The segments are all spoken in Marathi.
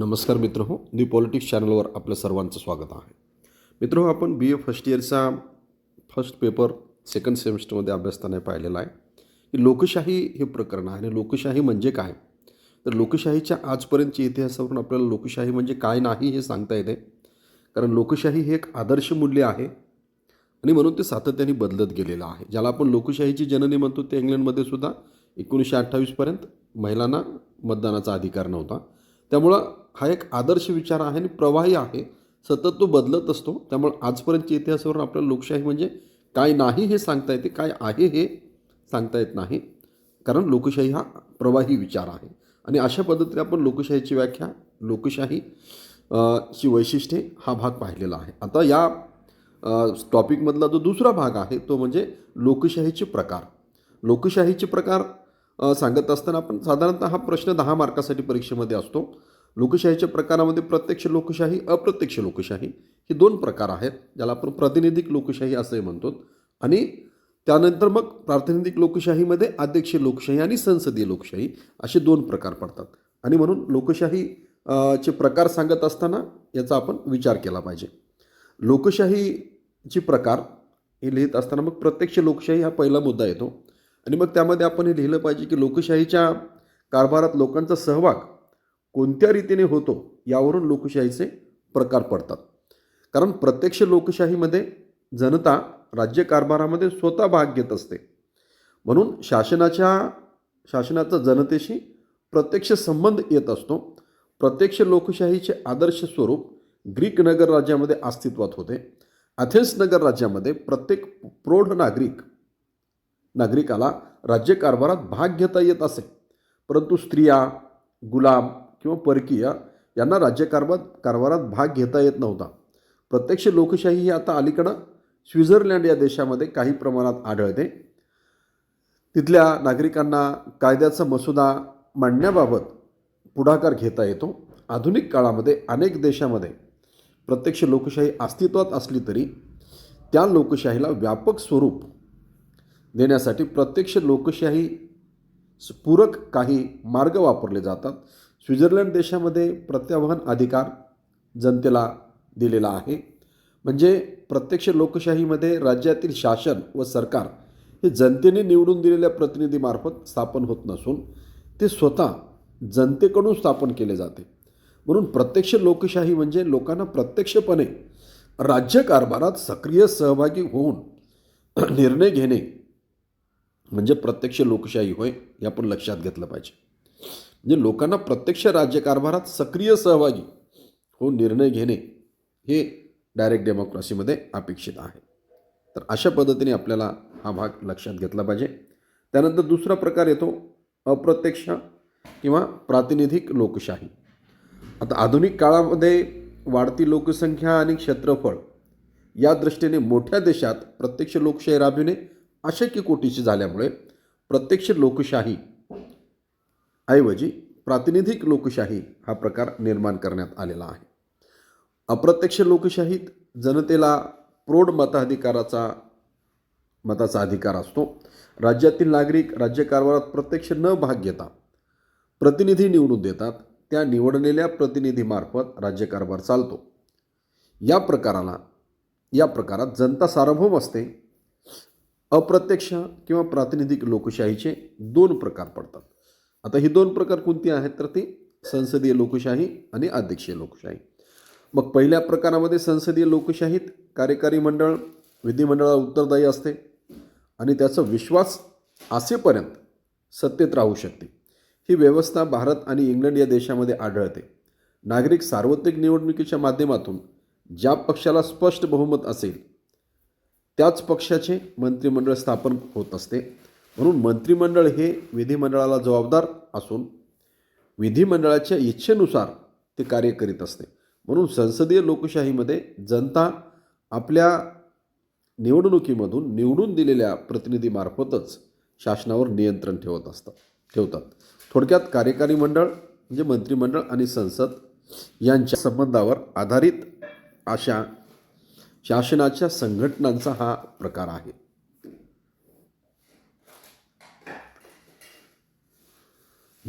नमस्कार मित्र हो न्यू पॉलिटिक्स चॅनलवर आपल्या सर्वांचं स्वागत आहे. मित्र हो आपण बी ए फर्स्ट इयरचा फर्स्ट पेपर सेकंड सेमिस्टरमध्ये अभ्यासताना पाहिलेला आहे. की लोकशाही हे प्रकरण आहे आणि लोकशाही म्हणजे काय? तर लोकशाहीच्या आजपर्यंतच्या इतिहासावरून आपल्याला लोकशाही म्हणजे काय नाही हे सांगता येते. कारण लोकशाही हे एक आदर्श मूल्य आहे आणि म्हणून ते सातत्याने बदलत गेलेलं आहे. ज्याला आपण लोकशाहीची जननी म्हणतो ते इंग्लंडमध्ये सुद्धा एकोणीसशे अठ्ठावीसपर्यंत महिलांना मतदानाचा अधिकार नव्हता. त्यामुळं हा एक आदर्श विचार आहे आणि प्रवाही आहे. सतत तो बदलत असतो. त्यामुळे आजपर्यंतच्या इतिहासावरून आपल्याला लोकशाही म्हणजे काय नाही हे सांगता येते काय आहे हे सांगता येत नाही. कारण लोकशाही हा प्रवाही विचार आहे. आणि अशा पद्धतीने आपण लोकशाहीची व्याख्या लोकशाही ची वैशिष्ट्ये हा भाग पाहिलेला आहे. आता या टॉपिकमधला जो दुसरा भाग आहे तो म्हणजे लोकशाहीचे प्रकार. लोकशाहीचे प्रकार सांगत असताना आपण साधारणतः हा प्रश्न दहा मार्कासाठी परीक्षेमध्ये असतो. लोकशाहीच्या प्रकारामध्ये प्रत्यक्ष लोकशाही अप्रत्यक्ष लोकशाही हे दोन प्रकार आहेत ज्याला आपण प्रातिनिधिक लोकशाही असंही म्हणतो. आणि त्यानंतर मग प्रातिनिधिक लोकशाहीमध्ये अध्यक्ष लोकशाही आणि संसदीय लोकशाही असे दोन प्रकार पडतात. आणि म्हणून लोकशाही चे प्रकार सांगत असताना याचा आपण विचार केला पाहिजे. लोकशाहीची प्रकार हे लिहित असताना मग प्रत्यक्ष लोकशाही हा पहिला मुद्दा येतो. आणि मग त्यामध्ये आपण हे लिहिलं पाहिजे की लोकशाहीच्या कारभारात लोकांचा सहभाग कोणत्या रीतीने होतो यावरून लोकशाहीचे प्रकार पडतात. कारण प्रत्यक्ष लोकशाहीमध्ये जनता राज्यकारभारामध्ये स्वतः भाग घेत असते. म्हणून शासनाच्या शासनाचा जनतेशी प्रत्यक्ष संबंध येत असतो. प्रत्यक्ष लोकशाहीचे आदर्श स्वरूप ग्रीक नगर राज्यामध्ये अस्तित्वात होते. अथेन्स नगर राज्यामध्ये प्रत्येक प्रौढ नागरिक नागरिकाला राज्यकारभारात भाग घेता येत असे. परंतु स्त्रिया गुलाम किंवा परकीय यांना राज्यकारभार कारभारात भाग घेता येत नव्हता. प्रत्यक्ष लोकशाही ही आता अलीकडं स्वित्झर्लंड या देशामध्ये काही प्रमाणात आढळते. तिथल्या नागरिकांना कायद्याचा मसुदा मांडण्याबाबत पुढाकार घेता येतो. आधुनिक काळामध्ये अनेक देशामध्ये प्रत्यक्ष लोकशाही अस्तित्वात असली तरी त्या लोकशाहीला व्यापक स्वरूप देण्यासाठी प्रत्यक्ष लोकशाही पूरक काही मार्ग वापरले जातात. स्वित्झर्लंड देशामध्ये प्रत्यावान अधिकार जनतेला दिलेला आहे. म्हणजे प्रत्यक्ष लोकशाहीमध्ये राज्यातील शासन व सरकार हे जनतेने निवडून दिलेल्या प्रतिनिधीमार्फत स्थापन होत नसून ते स्वतः जनतेकडून स्थापन केले जाते. म्हणून प्रत्यक्ष लोकशाही म्हणजे लोकांना प्रत्यक्षपणे राज्यकारभारात सक्रिय सहभागी होऊन निर्णय घेणे म्हणजे प्रत्यक्ष लोकशाही होय हे आपण लक्षात घेतलं पाहिजे. म्हणजे लोकांना प्रत्यक्ष राज्यकारभारात सक्रिय सहभागी होऊन निर्णय घेणे हे डायरेक्ट डेमोक्रेसीमध्ये अपेक्षित आहे. तर अशा पद्धतीने आपल्याला हा भाग लक्षात घेतला पाहिजे. त्यानंतर दुसरा प्रकार येतो अप्रत्यक्ष किंवा प्रातिनिधिक लोकशाही. आता आधुनिक काळामध्ये वाढती लोकसंख्या आणि क्षेत्रफळ या दृष्टीने मोठ्या देशात प्रत्यक्ष लोकशाही राबविणे अशक्य कोटीची झाल्यामुळे प्रत्यक्ष लोकशाही ऐवजी प्रातिनिधिक लोकशाही हा प्रकार निर्माण करण्यात आलेला आहे. अप्रत्यक्ष लोकशाहीत जनतेला प्रौढ मताधिकाराचा मताचा अधिकार असतो. राज्यातील नागरिक राज्यकारभारात प्रत्यक्ष न भाग घेता प्रतिनिधी निवडून देतात. त्या निवडलेल्या प्रतिनिधीमार्फत राज्यकारभार चालतो. या प्रकाराला या प्रकारात जनता सार्वभौम असते. अप्रत्यक्ष किंवा प्रातिनिधिक लोकशाहीचे दोन प्रकार पडतात. आता ही दोन प्रकार कोणती आहेत? तर ती संसदीय लोकशाही आणि अध्यक्षीय लोकशाही. मग पहिल्या प्रकारामध्ये संसदीय लोकशाहीत कार्यकारी मंडळ विधिमंडळाला उत्तरदायी असते आणि त्याचा विश्वास असेपर्यंत सत्तेत राहू शकते. ही व्यवस्था भारत आणि इंग्लंड या देशामध्ये आढळते. नागरिक सार्वत्रिक निवडणुकीच्या माध्यमातून ज्या पक्षाला स्पष्ट बहुमत असेल त्याच पक्षाचे मंत्रिमंडळ स्थापन होत असते. म्हणून मंत्रिमंडळ हे विधिमंडळाला जबाबदार असून विधिमंडळाच्या इच्छेनुसार ते कार्य करीत असते. म्हणून संसदीय लोकशाहीमध्ये जनता आपल्या निवडणुकीमधून निवडून दिलेल्या प्रतिनिधीमार्फतच शासनावर नियंत्रण ठेवत असतात ठेवतात. थोडक्यात कार्यकारी मंडळ म्हणजे मंत्रिमंडळ आणि संसद यांच्या संबंधावर आधारित अशा शासनाच्या संघटनांचा हा प्रकार आहे.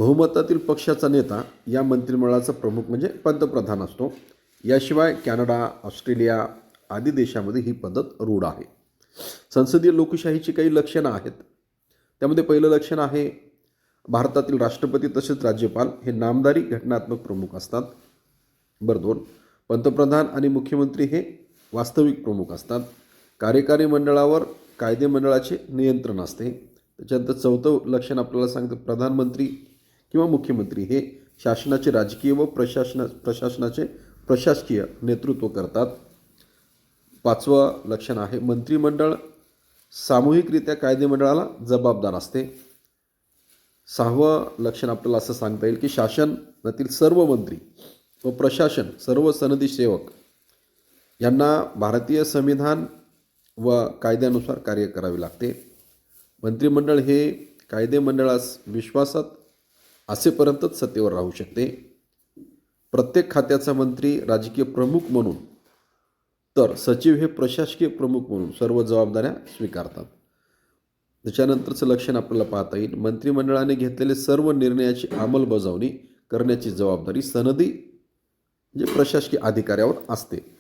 बहुमतातील पक्षाचा नेता या मंत्रिमंडळाचा प्रमुख म्हणजे पंतप्रधान असतो. याशिवाय कॅनडा ऑस्ट्रेलिया आदी देशामध्ये ही पद्धत रूढ आहे. संसदीय लोकशाहीची काही लक्षणं आहेत. त्यामध्ये पहिलं लक्षण आहे भारतातील राष्ट्रपती तसेच राज्यपाल हे नामदारी घटनात्मक प्रमुख असतात. बरं दोन पंतप्रधान आणि मुख्यमंत्री हे वास्तविक प्रमुख असतात. कार्यकारी मंडळावर कायदे मंडळाचे नियंत्रण असते. त्याच्यानंतर चौथं लक्षण आपल्याला सांगतं प्रधानमंत्री किंवा मुख्यमंत्री हे शासनाचे राजकीय व प्रशासन प्रशासनाचे प्रशासकीय नेतृत्व करतात. पाचवं लक्षण आहे मंत्रिमंडळ सामूहिकरित्या कायदेमंडळाला जबाबदार असते. सहावं लक्षण आपल्याला असं सांगता येईल की शासनातील सर्व मंत्री व प्रशासन सर्व सनदी सेवक यांना भारतीय संविधान व कायद्यानुसार कार्य करावे लागते. मंत्रिमंडळ हे कायदेमंडळास विश्वासात असेपर्यंतच सत्तेवर राहू शकते. प्रत्येक खात्याचा मंत्री राजकीय प्रमुख म्हणून तर सचिव हे प्रशासकीय प्रमुख म्हणून सर्व जबाबदाऱ्या स्वीकारतात. त्याच्यानंतरचं लक्षण आपल्याला पाहता येईल. मंत्रिमंडळाने घेतलेले सर्व निर्णयाची अंमलबजावणी करण्याची जबाबदारी सनदी म्हणजे प्रशासकीय अधिकाऱ्यावर असते.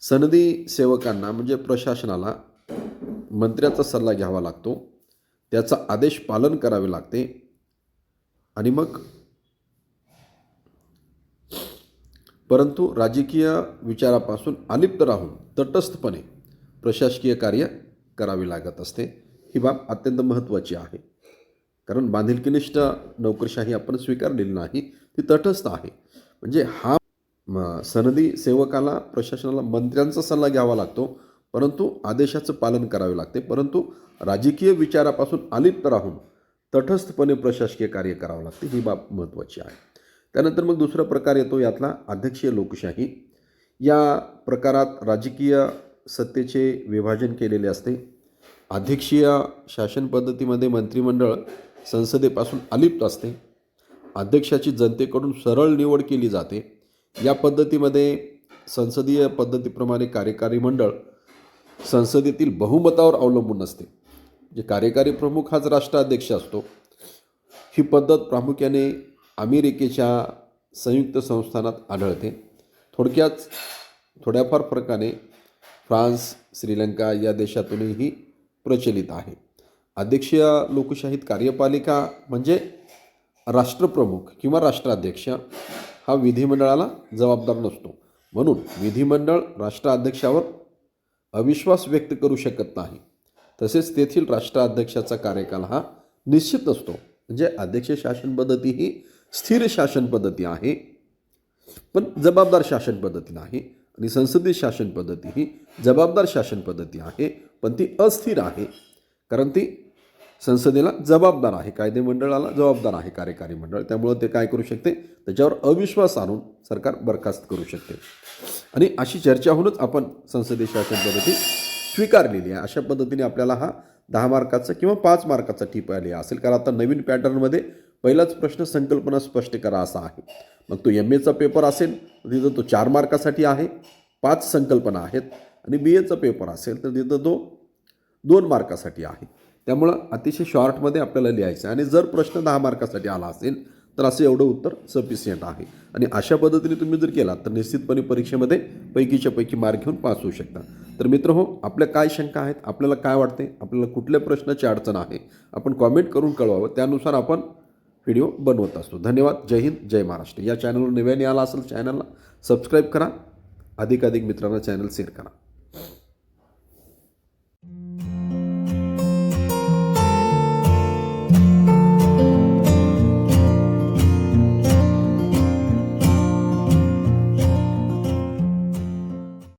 सनदी सेवकांना म्हणजे प्रशासनाला मंत्र्याचा सल्ला घ्यावा लागतो. त्याचा आदेश पालन करावे लागते. आणि मग परंतु राजकीय विचारापासून अलिप्त राहून तटस्थपणे प्रशासकीय कार्य करावे लागत असते. ही बाब अत्यंत महत्त्वाची आहे. कारण बांधिलकीनिष्ठ नोकरशाही आपण स्वीकारलेली नाही ती तटस्थ आहे. म्हणजे हा सनदी सेवकाला प्रशासनाला मंत्र्यांचा सल्ला घ्यावा लागतो. परंतु आदेशाचं पालन करावे लागते. परंतु राजकीय विचारापासून अलिप्त राहून तटस्थपणे प्रशासकीय कार्य करावं लागते ही बाब महत्त्वाची आहे. त्यानंतर मग दुसरा प्रकार येतो यातला अध्यक्षीय लोकशाही. या प्रकारात राजकीय सत्तेचे विभाजन केलेले असते. अध्यक्षीय शासन पद्धतीमध्ये मंत्रिमंडळ संसदेपासून अलिप्त असते. अध्यक्षाची जनतेकडून सरळ निवड केली जाते. या पद्धतीमध्ये संसदीय पद्धतीप्रमाणे कार्यकारी मंडळ संसदेतील बहुमतावर अवलंबून असते. जे कार्यकारी प्रमुख हाच राष्ट्राध्यक्ष असतो ही पद्धत प्रामुख्याने अमेरिकेच्या संयुक्त संस्थानात आढळते. थोडक्यात थोड्याफार फरकाने फ्रान्स श्रीलंका या देशातूनही प्रचलित आहे. अध्यक्षीय लोकशाहीत कार्यपालिका म्हणजे राष्ट्रप्रमुख किंवा राष्ट्राध्यक्ष हा विधिमंडळाला जबाबदार नसतो. म्हणून विधिमंडळ राष्ट्राध्यक्षावर अविश्वास व्यक्त करू शकत नाही. तसेच तेथील राष्ट्राध्यक्षाचा कार्यकाल हा निश्चित असतो. म्हणजे अध्यक्ष शासन पद्धती ही स्थिर शासन पद्धती आहे. पण जबाबदार शासन पद्धती नाही आणि संसदीय शासन पद्धती ही जबाबदार शासन पद्धती आहे. पण ती अस्थिर आहे. कारण ती संसदेला जबाबदार आहे. कायदे मंडळाला जबाबदार आहे. कार्यकारी मंडळ. त्यामुळं ते काय करू शकते? त्याच्यावर अविश्वास आणून सरकार बरखास्त करू शकते. आणि अशी चर्चा होऊनच आपण संसदीय शासन पद्धती स्वीकारलेली आहे. अशा पद्धतीने आपल्याला हा दहा मार्काचा किंवा पाच मार्काचा टीप आली असेल. कारण आता नवीन पॅटर्नमध्ये पहिलाच प्रश्न संकल्पना स्पष्ट करा असा आहे. मग तो एम एचा पेपर असेल तर तिथं तो चार मार्कासाठी आहे पाच संकल्पना आहेत आणि बी एचा पेपर असेल तर तिथं तो दोन मार्कासाठी आहे. त्यामुळं अतिशय शॉर्टमध्ये आपल्याला लिहायचं आहे. आणि जर प्रश्न दहा मार्कासाठी आला असेल तर असं एवढं उत्तर सफिशियंट आहे. आणि अशा पद्धतीने तुम्ही जर केला तर निश्चितपणे परीक्षेमध्ये पैकीच्या पैकी मार्क घेऊन पास होऊ शकता. तर मित्र हो आपल्या काय शंका आहेत आपल्याला काय वाटते आपल्याला कुठल्या प्रश्नाची अडचण आहे आपण कॉमेंट करून कळवावं. त्यानुसार आपण व्हिडिओ बनवत असतो. धन्यवाद. जय हिंद. जय महाराष्ट्र. या चॅनलवर नव्याने आला असेल चॅनलला सबस्क्राईब करा. अधिकाधिक मित्रांना चॅनल शेअर करा.